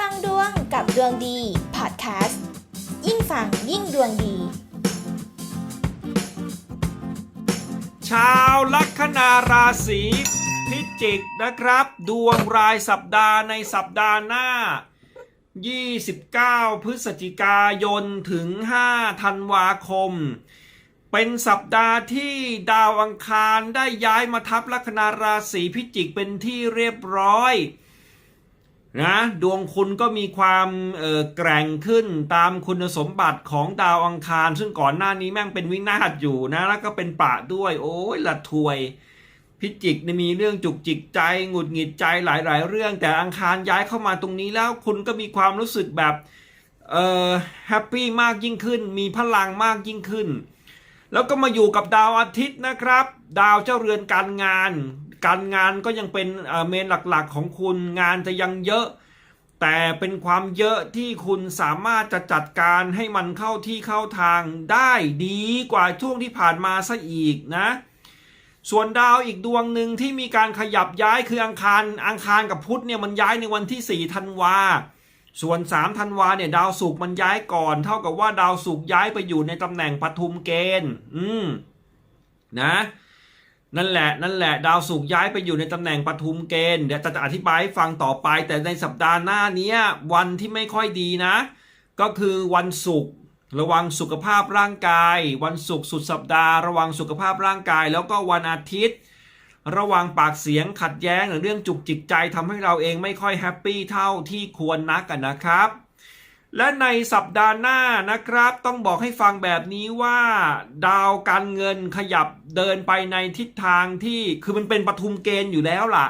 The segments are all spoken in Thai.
ฟังดวงกับดวงดีพอดแคสต์ยิ่งฟังยิ่งดวงดี ชาวลัคนาราศีพิจิกนะครับ ดวงรายสัปดาห์ในสัปดาห์หน้า 29 พฤศจิกายนถึง 5 ธันวาคม เป็นสัปดาห์ที่ดาวอังคารได้ย้ายมาทับลัคนาราศีพิจิกเป็นที่เรียบร้อย นะดวงคุณก็มีความแกร่งขึ้นตามคุณสมบัติของดาวอังคาร ซึ่งก่อนหน้านี้แม่งเป็นวินาศอยู่นะ แล้วก็เป็นปะด้วย โอ้ยละทวย พิจิกเนี่ยมีเรื่องจุกจิกใจหงุดหงิดใจหลาย ๆ เรื่อง แต่อังคารย้ายเข้ามาตรงนี้แล้วคุณก็มีความรู้สึกแบบเออแฮปปี้มากยิ่งขึ้น มีพลังมากยิ่งขึ้น แล้วก็มาอยู่กับดาวอาทิตย์นะครับ ดาวเจ้าเรือนการงาน การงานก็ยังเป็นเมนหลักๆของคุณงานจะยังเยอะ แต่เป็นความเยอะที่คุณสามารถจะจัดการให้มันเข้าที่เข้าทางได้ดีกว่าช่วงที่ผ่านมาซะอีกนะ ส่วนดาวอีกดวงหนึ่งที่มีการขยับย้ายคืออังคารอังคารกับพุธเนี่ยมันย้ายในวันที่4ธันวาส่วน3ธันวาเนี่ยดาวศุกร์มันย้ายก่อน เท่ากับว่าดาวศุกร์ย้ายไปอยู่ในตำแหน่งปทุมเกณฑ์ อืมนะ นั่นแหละนั่นแหละดาวศุกร์ย้ายไปอยู่ในตำแหน่งปทุมเกณฑ์เดี๋ยวจะอธิบายให้ฟังต่อไป แต่ในสัปดาห์หน้านี้วันที่ไม่ค่อยดีนะ ก็คือวันศุกร์ระวังสุขภาพร่างกาย วันศุกร์สุดสัปดาห์ ระวังสุขภาพร่างกาย แล้วก็วันอาทิตย์ ระวังปากเสียงขัดแย้งหรือเรื่องจุกจิกใจทำให้เราเองไม่ค่อยแฮปปี้เท่าที่ควรนักกันนะครับ และในสัปดาห์หน้านะครับ ต้องบอกให้ฟังแบบนี้ว่า ดาวการเงินขยับเดินไปในทิศทางที่คือมันเป็นปทุมเกณฑ์อยู่แล้วล่ะ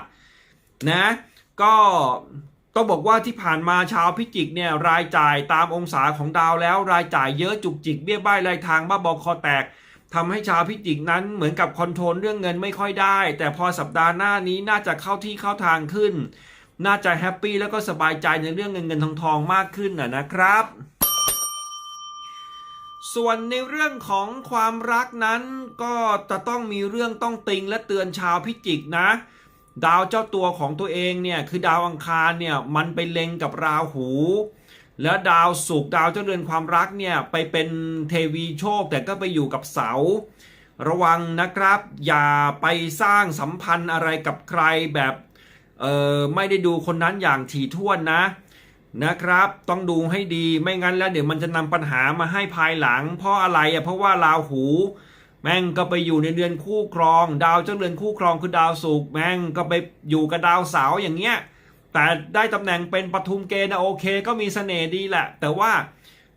นะก็ต้องบอกว่าที่ผ่านมาชาวพิจิกเนี่ยรายจ่ายตามองศาของดาวแล้ว รายจ่ายเยอะจุกจิกเบี้ยบ้ายรายทางบ้าบอคอแตกทำให้ชาวพิจิกนั้นเหมือนกับคอนโทรลเรื่องเงินไม่ค่อยได้ แต่พอสัปดาห์หน้านี้น่าจะเข้าที่เข้าทางขึ้น น่าจะแฮปปี้แล้วก็สบายใจในเรื่องเงินเงินทองทองมากขึ้นนะนะครับ ส่วนในเรื่องของความรักนั้นก็จะต้องมีเรื่องต้องติงและเตือนชาวพิจิกนะ ดาวเจ้าตัวของตัวเองเนี่ยคือดาวอังคารเนี่ยมันไปเล็งกับราหู แล้วดาวศุกร์ดาวเจ้าเรือนความรักเนี่ยไปเป็นเทวีโชคแต่ก็ไปอยู่กับเสาระวังนะครับ อย่าไปสร้างสัมพันธ์อะไรกับใครแบบ เออไม่ได้ดูคนนั้นอย่างถี่ถ้วนนะนะครับ ต้องดูให้ดีไม่งั้นแล้วเดี๋ยวมันจะนำปัญหามาให้ภายหลัง เพราะอะไรอะเพราะว่าราหู แม่งก็ไปอยู่ในเดือนคู่ครอง ดาวเจ้าเรือนคู่ครองคือดาวศุกร์แม่งก็ไปอยู่กับดาวเสาร์อย่างเงี้ยแต่ได้ตำแหน่งเป็นปทุมเกณฑ์นะโอเค ก็มีเสน่ห์ดีแหละ แต่ว่า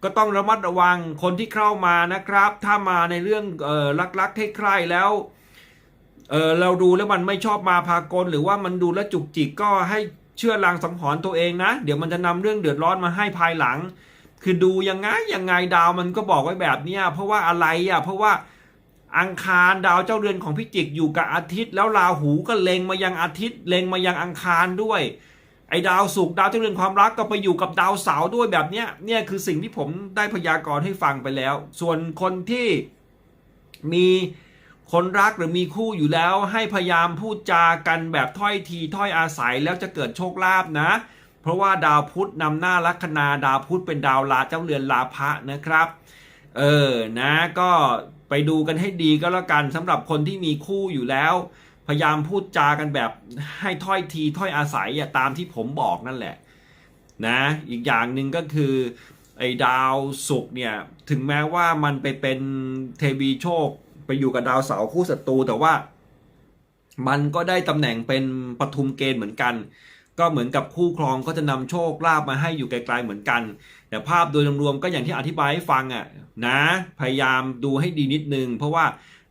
ก็ต้องระมัดระวังคนที่เข้ามานะครับ ถ้ามาในเรื่องเอ่อรักๆใคร่ๆแล้ว เออเราดูแล้วมันไม่ชอบมาพากลหรือว่ามันดูแล้วจุกจิกก็ให้เชื่อลางสังหรณ์ตัวเองนะ เดี๋ยวมันจะนำเรื่องเดือดร้อนมาให้ภายหลัง คือดูยังไงยังไงดาวมันก็บอกไว้แบบเนี้ยเพราะว่าอะไรอะเพราะว่าอังคารดาวเจ้าเรือนของพิจิกอยู่กับอาทิตย์ แล้วราหูก็เล็งมายังอาทิตย์ เล็งมายังอังคารด้วย ไอ้ดาวศุกร์ดาวเจ้าเรือนความรักก็ไปอยู่กับดาวเสาร์ด้วยแบบเนี้ยเนี่ยคือสิ่งที่ผมได้พยากรณ์ให้ฟังไปแล้ว ส่วนคนที่มี คนรักหรือมีคู่อยู่แล้วให้พยายามพูดจากันแบบถ้อยทีถ้อยอาศัยแล้วจะเกิดโชคลาภนะ เพราะว่าดาวพุธนำหน้าลัคนาดาวพุธเป็นดาวลาเจ้าเรือนลาภะนะครับ เออนะก็ไปดูกันให้ดีก็แล้วกันสำหรับคนที่มีคู่อยู่แล้ว พยายามพูดจากันแบบให้ถ้อยทีถ้อยอาศัยอะตามที่ผมบอกนั่นแหละนะอีกอย่างหนึ่งก็คือไอ้ดาวศุกร์เนี่ยถึงแม้ว่ามันไปเป็นเทวีโชค ไปอยู่กับดาวเสาร์คู่ศัตรูแต่ว่า มันก็ได้ตำแหน่งเป็นปทุมเกณฑ์เหมือนกัน ก็เหมือนกับคู่ครองก็จะนำโชคลาภมาให้อยู่ไกลๆเหมือนกัน แต่ภาพโดยรวมๆก็อย่างที่อธิบายให้ฟังอะนะ พยายามดูให้ดีนิดนึง เพราะว่า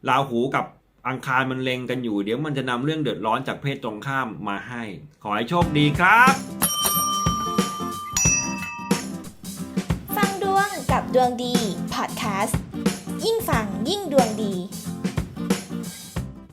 ราหูกับอังคารมันเล็งกันอยู่ เดี๋ยวมันจะนำเรื่องเดือดร้อนจากเพศตรงข้ามมาให้ ขอให้โชคดีครับ ฟังดวงกับดวงดีพอดแคสต์ ยิ่งฟังยิ่งดวงดี